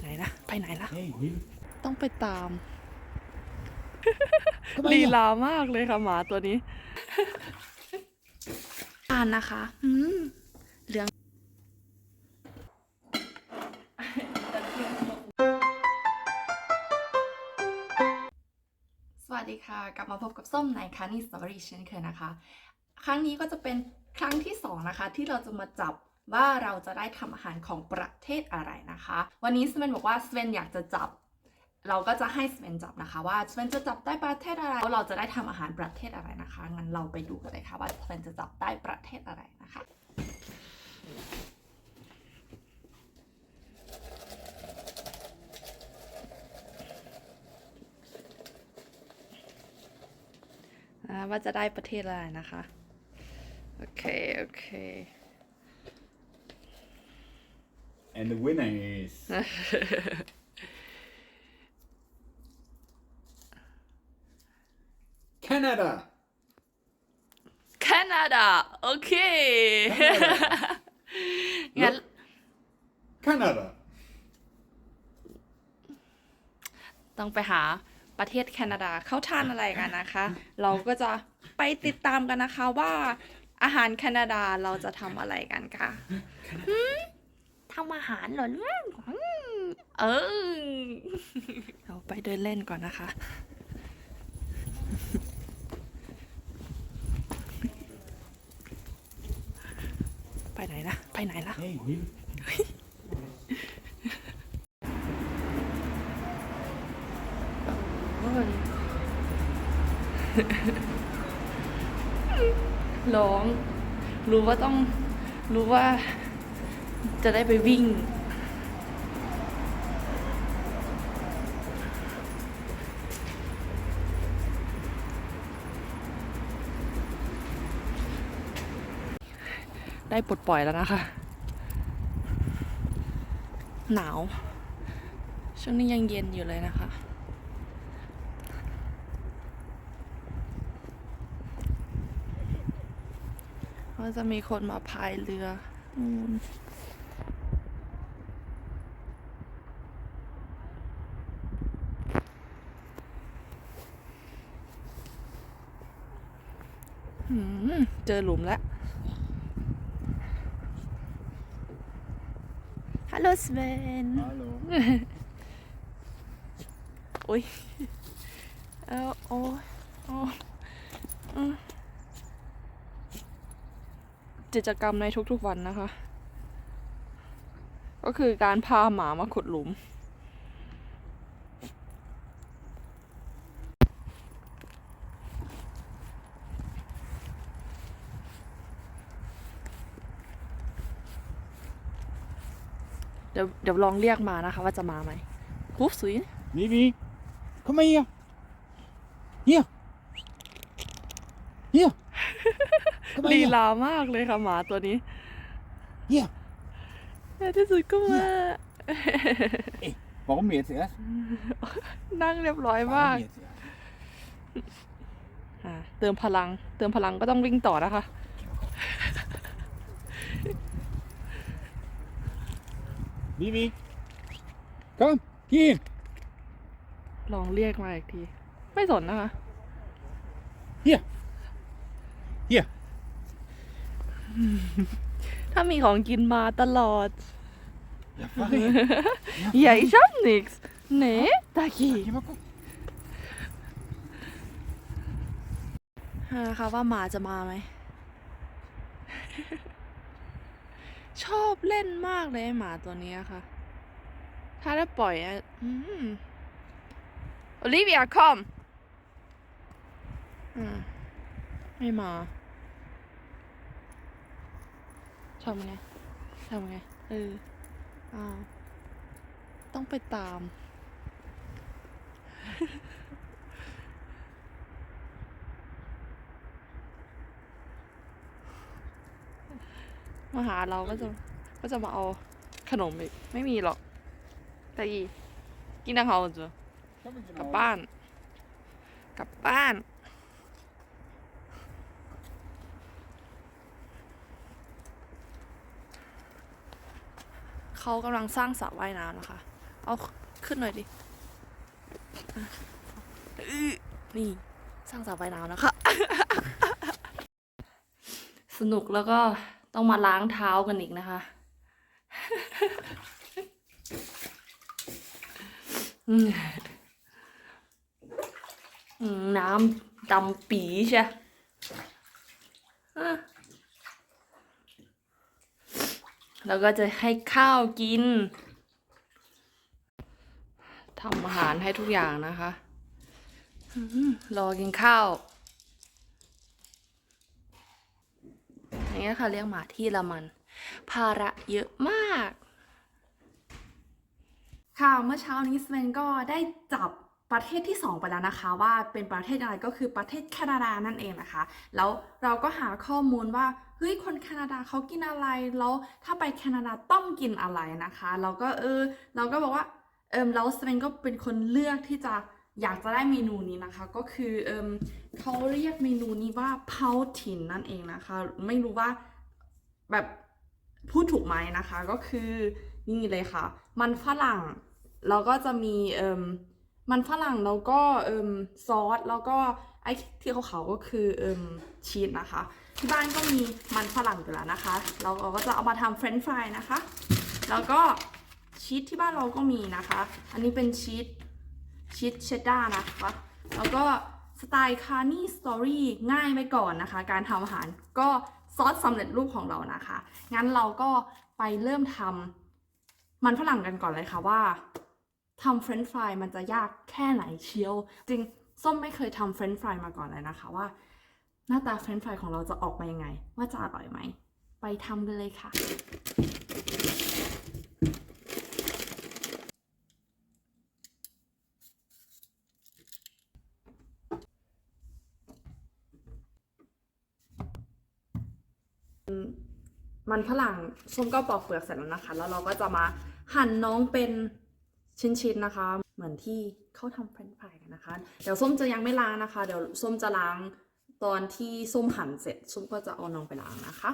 ไหนนะไปไหนนะ Hey, you. ต้องไปตาม Kom ลี maar hier. ลามากเลยค่ะหมาตัวนี้อ่านนะคะอืมเหลืองสวัสดีค่ะ กลับมาพบกับส้มในคานี่สตอรี่เช่นเคยนะคะ ครั้งนี้ก็จะเป็นครั้งที่สองนะคะ ที่เราจะมาจับ ว่าเราจะได้ทำอาหารของประเทศอะไรนะคะ วันนี้สเวนบอกว่าสเวนอยากจะจับ เราก็จะให้สเวนจับนะคะ ว่าสเวนจะจับได้ประเทศอะไรแล้วเราจะได้ทำอาหารประเทศอะไรนะคะงั้นเราไปดูกันเลยค่ะว่าสเวนจะจับได้ประเทศอะไรนะคะว่าจะได้ประเทศอะไรนะคะ โอเค โอเค And the winner is. Canada. แคนาดาโอเคงั้น Canada. ต้องไปหาประเทศแคนาดาเขาทานอะไรกันนะคะ เราก็จะไปติดตามกันนะคะว่าอาหารแคนาดาเราจะทำอะไรกันค่ะหืม ทำอาหารเหรอลูกอืมเออเราไปเดินเล่นก่อนนะคะ ไปไหนนะไปไหนล่ะร้อง รู้ว่าต้อง รู้ว่า จะได้ไปวิ่ง ได้ปลดปล่อยแล้วนะคะ หนาว ช่วงนี้ยังเย็นอยู่เลยนะคะก็จะมีคนมาพายเรือหืม เจอหลุมแล้วฮัลโหลสเวน Hallo. อุ้ยเออโอ้ยโอ้อืมกิจกรรมในทุกๆวันนะคะ ก็คือการพาหมามาขุดหลุม ดี๋ยวเดี๋ยวลองเรียกมานะคะ ว่าจะมาไหมฮูฟสุย Vivi. Kom maar hier. Hier. Hier. Kom maar ลี hier. ลามากเลยค่ะหมาตัวนี้ Hier. ในที่สุดก็มา Waarom jetzt erst? นั่งเรียบร้อยมาก Waarom jetzt erst? อ่าเติมพลัง เติมพลังก็ต้องวิ่งต่อนะคะ Vivi. Kom, hier. ลองเรียกมาอีกที ไม่สนนะคะ Hier. Hier. ถ้ามีของกินมาตลอด Ja, waarin? อย่าชอบนิกส์เน่ตากี Hier maar kom. นะคะว่าหมาจะมาไหม ชอบเล่นมากเลยหมาตัวนี้ค่ะ ถ้าได้ปล่อยอะอืมโอลิเวียคอมอืมไม่มาทำไงทำไงเอออ้าวต้องไปตาม มาหาเราก็จะก็จะมาเอาขนมอีกไม่มีหรอก แต่อีกินอาหารจ้ะ Kom eens กลับ nou. บ้าน กลับบ้านเขากำลังสร้างสระว่ายน้ำนะคะ เอาขึ้นหน่อยดิอะอื้อนี่สร้างสระว่ายน้ำนะคะ สนุกแล้วก็ ต้องมาล้างเท้ากันอีกนะคะ น้ำดำปีใช่แล้วก็จะให้ข้าวกินทำอาหารให้ทุกอย่างนะคะรอกินข้าว อย่างนี้ยค่ะเรียกหมาที่ละมัน ภาระเยอะมาก ค่ะเมื่อเช้านี้สเวนก็ได้จับประเทศที่ 2 ไปแล้วนะคะว่าเป็นประเทศอะไรก็คือประเทศแคนาดานั่นเองนะคะ แล้วเราก็หาข้อมูลว่าเฮ้ยคนแคนาดาเขากินอะไรแล้วถ้าไปแคนาดาต้องกินอะไรนะคะ เราก็เออเราก็บอกว่าเอิมแล้วสเวนก็เป็นคนเลือกที่จะ อยากจะได้เมนูนี้นะคะ ก็คือเอิมเขาเรียกเมนูนี้ว่าเพาทินนั่นเองนะคะ ไม่รู้ว่าแบบพูดถูกไหมนะคะ ก็คือนี่เลยค่ะ มันฝรั่งแล้วก็จะมีเอ่มมันฝรั่งแล้วก็เอ่มซอสแล้วก็ไอ้ที่เขาวๆก็คือเอ่มชีสนะคะ ที่บ้านก็มีมันฝรั่งอยู่แล้วนะคะเราก็จะเอามาทำเฟรนช์ฟรายนะคะ แล้วก็ชีสที่บ้านเราก็มีนะคะ อันนี้เป็นชีส ชีสเชดดาร์นะคะ แล้วก็สไตล์คาร์นี่สตอรี่ง่ายไปก่อนนะคะ การทำอาหารก็ซอสสำเร็จรูปของเรานะคะ งั้นเราก็ไปเริ่มทำมันฝรั่งกันก่อนเลยค่ะว่าทำเฟรนช์ฟรายมันจะยากแค่ไหนเชียว จริงส้มไม่เคยทำเฟรนช์ฟรายมาก่อนเลยนะคะว่า หน้าตาเฟรนช์ฟรายของเราจะออกมายังไง ว่าจะอร่อยไหม ไปทำกันเลยค่ะ มันฝรั่งส้มก็ปอกเปลือกเสร็จแล้วนะคะ แล้วเราก็จะมาหั่นน้องเป็นชิ้นๆนะคะ เหมือนที่เขาทำเฟรนช์ฟรายกันนะคะ เดี๋ยวส้มจะยังไม่ล้างนะคะ เดี๋ยวส้มจะล้างตอนที่ส้มหั่นเสร็จ ส้มก็จะเอาน้องไปล้างนะคะ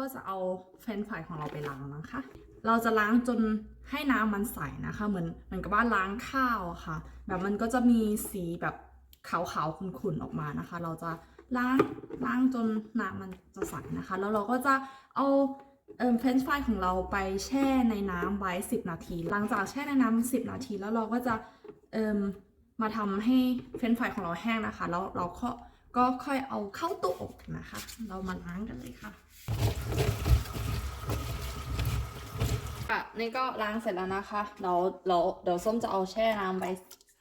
ก็จะเอาเฟนช์ฟรายของเราไปล้างนะคะ เราจะล้างจนให้น้ำมันใสนะคะ เหมือนเหมือนกับว่าล้างข้าวค่ะ แบบมันก็จะมีสีแบบขาวๆขุ่นๆออกมานะคะ เราจะล้างล้างจนน้ำมันจะใสนะคะ แล้วเราก็จะเอาเฟรนช์ฟรายของเราไปแช่ในน้ำไว้ 10 นาที หลังจากแช่ในน้ำ10 นาที แล้วเราก็จะเอ่มมาทำให้เฟรนช์ฟรายของเราแห้งนะคะ แล้วเราก็ก็ค่อยเอาเข้าตู้อบนะคะ เรามาล้างกันเลยค่ะ ค่ะ นี่ก็ล้างเสร็จแล้วนะคะเราเราเดี๋ยวส้มจะเอาแช่น้ำไว้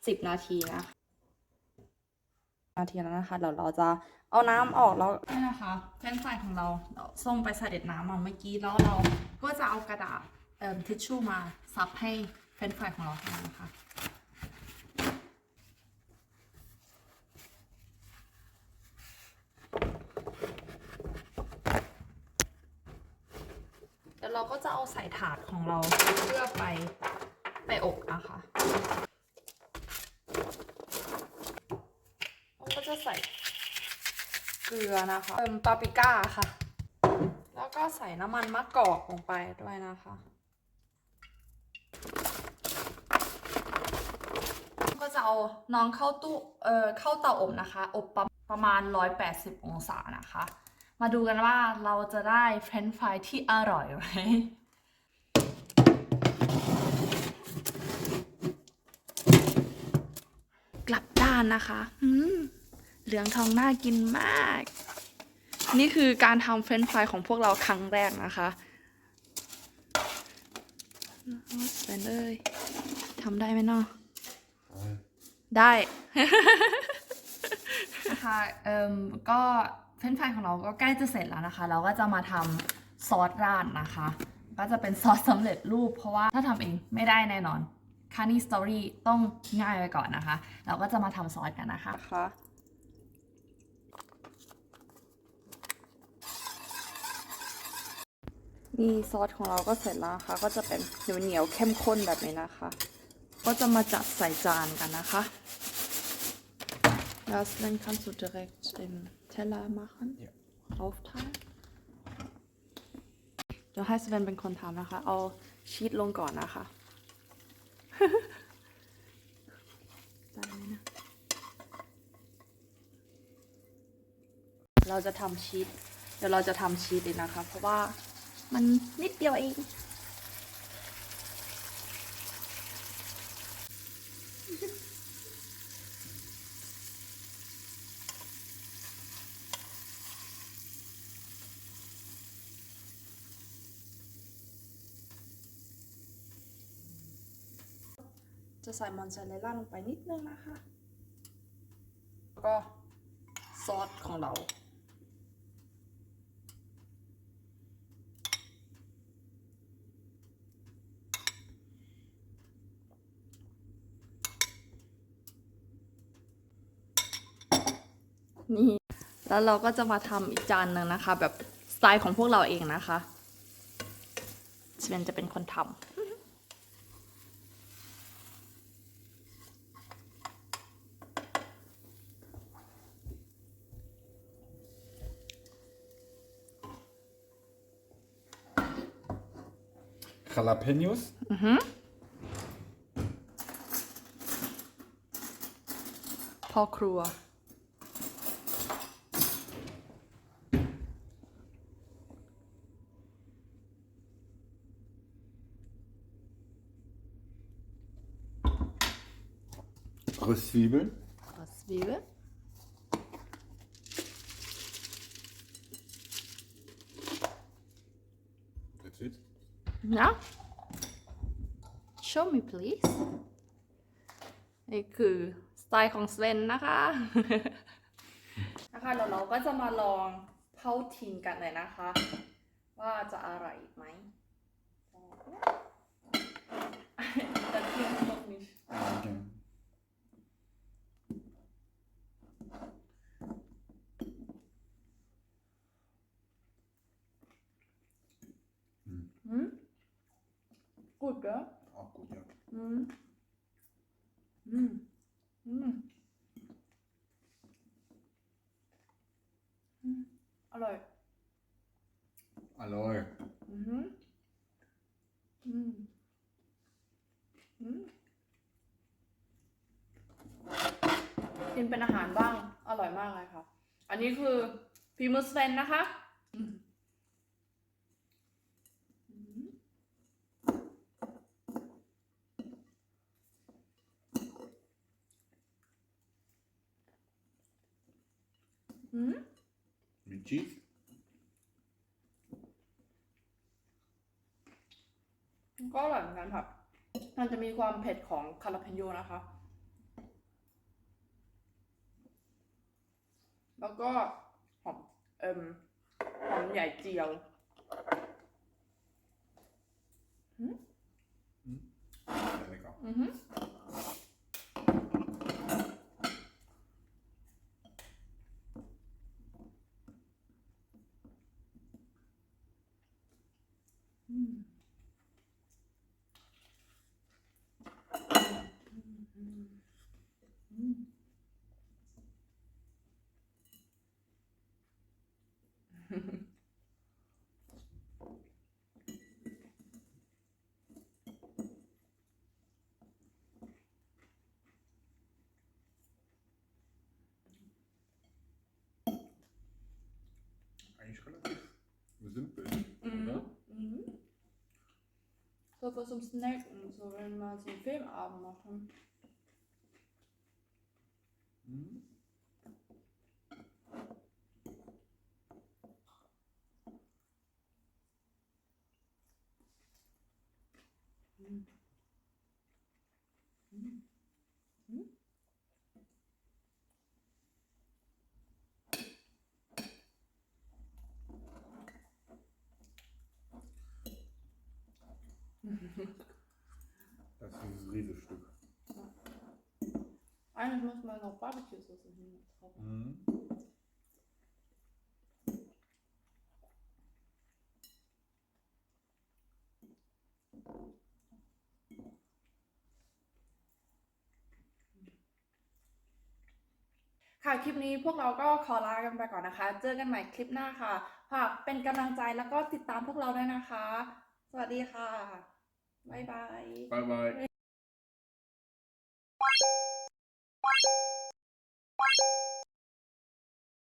สิบนาทีนะนาทีแล้วนะคะเดี๋ยวเราจะเอาน้ำออกแล้วนี่นะคะเฟนไฟรายของเราเราส้มไปเสด็จน้ำมาเมื่อกี้แล้วเราก็จะเอากระดาษทิชชู่มาซับให้เฟนไฟรายของเราแห้นะคะ ยวเราก็จะเอาใส่ถาดของเราเพื่อไปไปอบนะคะเราก็จะใส่เกลือนะคะเติมปาปริก้าค่ะ แล้วก็ใส่น้ำมันมะกอกลงไปด้วยนะคะก็จะเอาน้องเข้าตู้เอ่อเข้าเตาอบนะคะ อบประประมาณ 180 องศานะคะ มาดูกันว่าเราจะได้เฟรนช์ฟรายที่อร่อยไหมกลับด้านนะคะอืมเหลืองทองน่ากินมาก นี่คือการทำเฟรนช์ฟรายของพวกเราครั้งแรกนะคะสเปนเอ้ยทำได้ไหมเนาะได้ ค่ะ เอ่มก็ เฟรนฟรายของเราก็ใกล้จะเสร็จแล้วนะคะ เราก็จะมาทำซอสราดนะคะ ก็จะเป็นซอสสำเร็จรูป เพราะว่าถ้าทำเองไม่ได้แน่นอนคานี่สตอรี่ต้องง่ายไปก่อนนะคะ เราก็จะมาทำซอสกันนะคะค่ะนี่ซอสของเราก็เสร็จแล้วนะคะ ก็จะเป็นเหนียวเหนียวเข้มข้นแบบนี้นะคะ ก็จะมาจัดใส่จานกันนะคะ Das dann kannst du direkt im Teller machen. Ja. Aufteilen. เดี๋ยวให้สเวนเป็นคนทำนะคะ เอาชีสลงก่อนนะคะ ได้ไหมนะ เราจะทำชีสเดี๋ยวเราจะทำชีสเลยนะคะ เพราะว่ามันนิดเดียวเอง จะใส่มอนซาเรลล่าลงไปนิดนึงนะคะ แล้วก็ซอสของเรานี่แล้วเราก็จะมาทำอีกจานหนึ่งนะคะ แบบสไตล์ของพวกเราเองนะคะสเวนจะเป็นคนทำ Jalapenos. พ่อครัว Röstzwiebeln. นี่คือสไตล์ของสเวนนะคะนะคะแล้วเราก็จะมาลองเผาทิ้งกันเลยนะคะ ว่าจะอร่อยอีกไหม Das klingt noch nicht. Okay. Hm? Gut, gell? Auch gut, ja. Mhm. Mhm. Mhm. Mhm. อร่อย Alloy. อือหืออืมอืมกินเป็นอาหารบ้าง อร่อยมากเลยค่ะ อันนี้คือพีมือสเวนนะคะอืมอืม อืม Mit Cheese. ก็อร่อยเหมือนกันค่ะมันจะมีความเผ็ดของคาราเพนโยนะคะ แล้วก็หอมเอิ่มหอมใหญ่เจียว Sehr lecker. อือฮึอื Eigentlich relativ simpel, Mhm. oder? Mhm. So für zum Snacken, so wenn wir so einen Filmabend machen. Mhm. Mhm. Das ist dieses Riesenstück. Eigentlich muss man noch Barbecue-Soße drauf. Mhm. ค่ะ คลิปนี้พวกเราก็ขอลากันไปก่อนนะคะ เจอกันใหม่คลิปหน้าค่ะฝากเป็นกำลังใจแล้วก็ติดตามพวกเราด้วยนะคะ สวัสดีค่ะ บ๊ายบาย Bye bye.